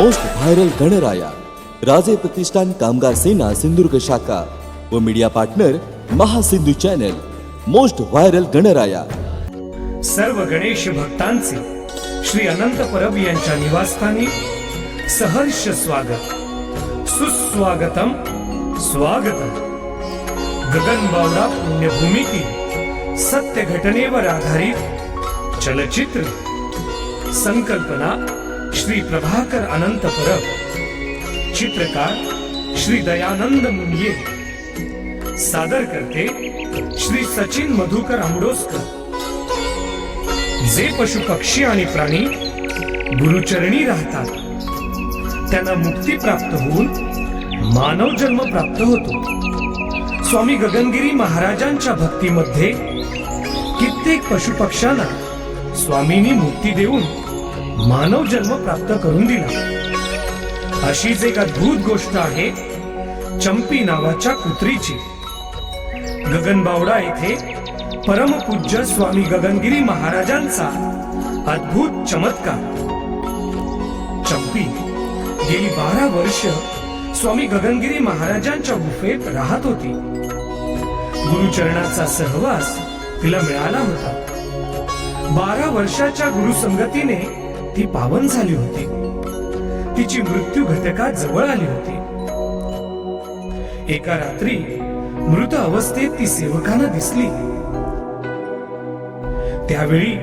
Most viral Ganaraya राजे प्रतिष्ठान कामगार सेना सिंधुदुर्ग शाखा व media partner Mahasindhu channel most viral Ganaraya सर्व गणेश भक्तांचे श्री अनंत परब यांच्या निवासस्थानी सहर्ष स्वागत. सुस्वागतम स्वागतम. गगनबावडा पुण्यभूमीतील सत्य घटनेवर आधारित चलचित्र संकल्पना श्री प्रभाकर अनंत परब। चित्रकार श्री दयानंद मुंगे सादर करते श्री सचिन मधुकर आंबडोसकर जे पशु पक्षी आणि प्राणी गुरुचरणी राहतात त्यांना मुक्ती प्राप्त होऊन मानव जन्म प्राप्त होतो. स्वामी गगनगिरी महाराजांच्या भक्तीमध्ये कित्येक पशुपक्ष्यांना स्वामींनी मुक्ती देऊन मानव जन्म प्राप्त करून दिला. अशीच एक अद्भुत गोष्ट आहे चंपी नावाच्या कुत्रीची. गगनबावडा येथे परमपूज्य स्वामी गगनगिरी महाराजांचा अद्भुत चमत्कार. चंपी गेली बारा वर्ष स्वामी गगनगिरी महाराजांच्या गुफेत राहत होती. गुरुचरणाचा सहवास तिला मिळाला होता. बारा वर्षाच्या गुरुसंगतीने ती पावन झाली होती. तिची मृत्यू घटका जवळ आली होती. एका रात्री मृत अवस्थेत ती सेवकांना दिसली. त्यावेळी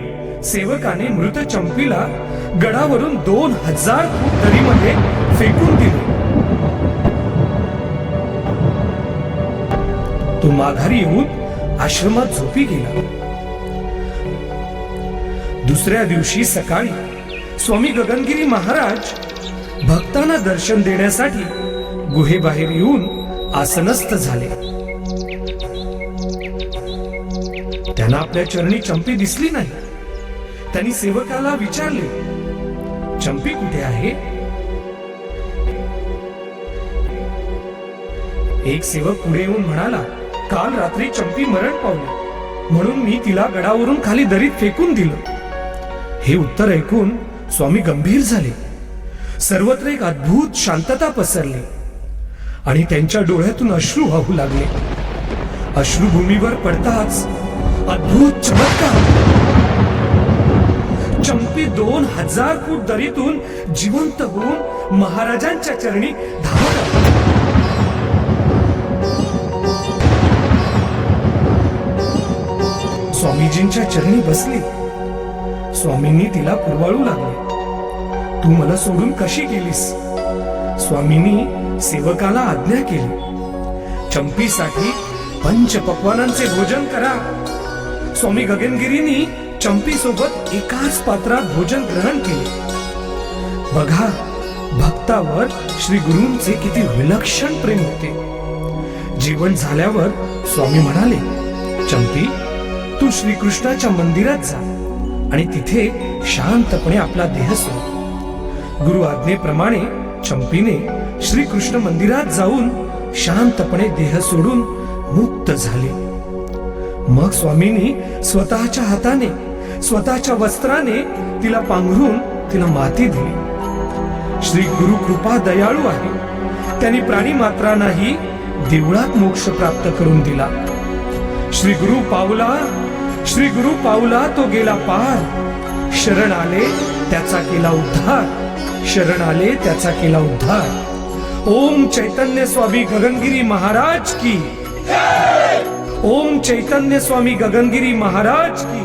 सेवकाने मृत चंपीला गडावरून दोन हजार फूट दरीमध्ये फेकून दिले. तो माघारी येऊन आश्रमात झोपी गेला. दुसऱ्या दिवशी सकाळी स्वामी गगनगिरी महाराज भक्तांना दर्शन देण्यासाठी गुहेबाहेर येऊन आसनस्थ झाले. त्यांना आपल्या चरणी चंपी दिसली नाही. त्यांनी सेवकाला विचारले चंपी कुठे आहे? एक सेवक पुढे येऊन म्हणाला काल रात्री चंपी मरण पावली म्हणून मी तिला गडावरून खाली दरीत फेकून दिलं. हे उत्तर ऐकून स्वामी गंभीर झाले. सर्वत्र एक अद्भुत शांतता पसरली. आणि त्यांच्या डोळ्यातून अश्रू वाहू लागले. अश्रुभूमीवर पडताच अद्भुत चमत्कार. चंपी दोन हजार फूट दरीतून जिवंत होऊन महाराजांच्या चरणी धावत स्वामीजींच्या चरणी बसली. स्वामींनी तिला पुरवाळू लागले. तू मला सोडून कशी गेलीस? स्वामींनी सेवकाला आज्ञा केली. चंपीसाठी पंच पक्वानांचे भोजन करा. स्वामी गगनगिरीनी चंपी सोबत एकाच पात्रात भोजन ग्रहण केले. बघा भक्तावर श्री गुरूंचे किती विलक्षण प्रेम होते. जीवन झाल्यावर स्वामी म्हणाले चंपी तू श्रीकृष्णाच्या मंदिरात जा. आणि तिथे शांतपणे आपला देह सोड. गुरु आज्ञेप्रमाणे चंपीने श्रीकृष्ण मंदिरात जाऊन शांतपणे देह सोडून मुक्त झाले. मग स्वामींनी स्वतःच्या हाताने स्वतःच्या वस्त्राने तिला पांघरून तिला माती दिली. श्री गुरु कृपा दयाळू आहे. त्यांनी प्राणी मात्रांनाही देवळात मोक्ष प्राप्त करून दिला. श्री गुरु पावला श्री गुरु पावला तो गेला पार. शरण आले त्याचा केला उद्धार. शरण आले त्याचा केला उद्धार. ओम चैतन्य स्वामी गगनगिरी महाराज की. ओम चैतन्य स्वामी गगनगिरी महाराज की.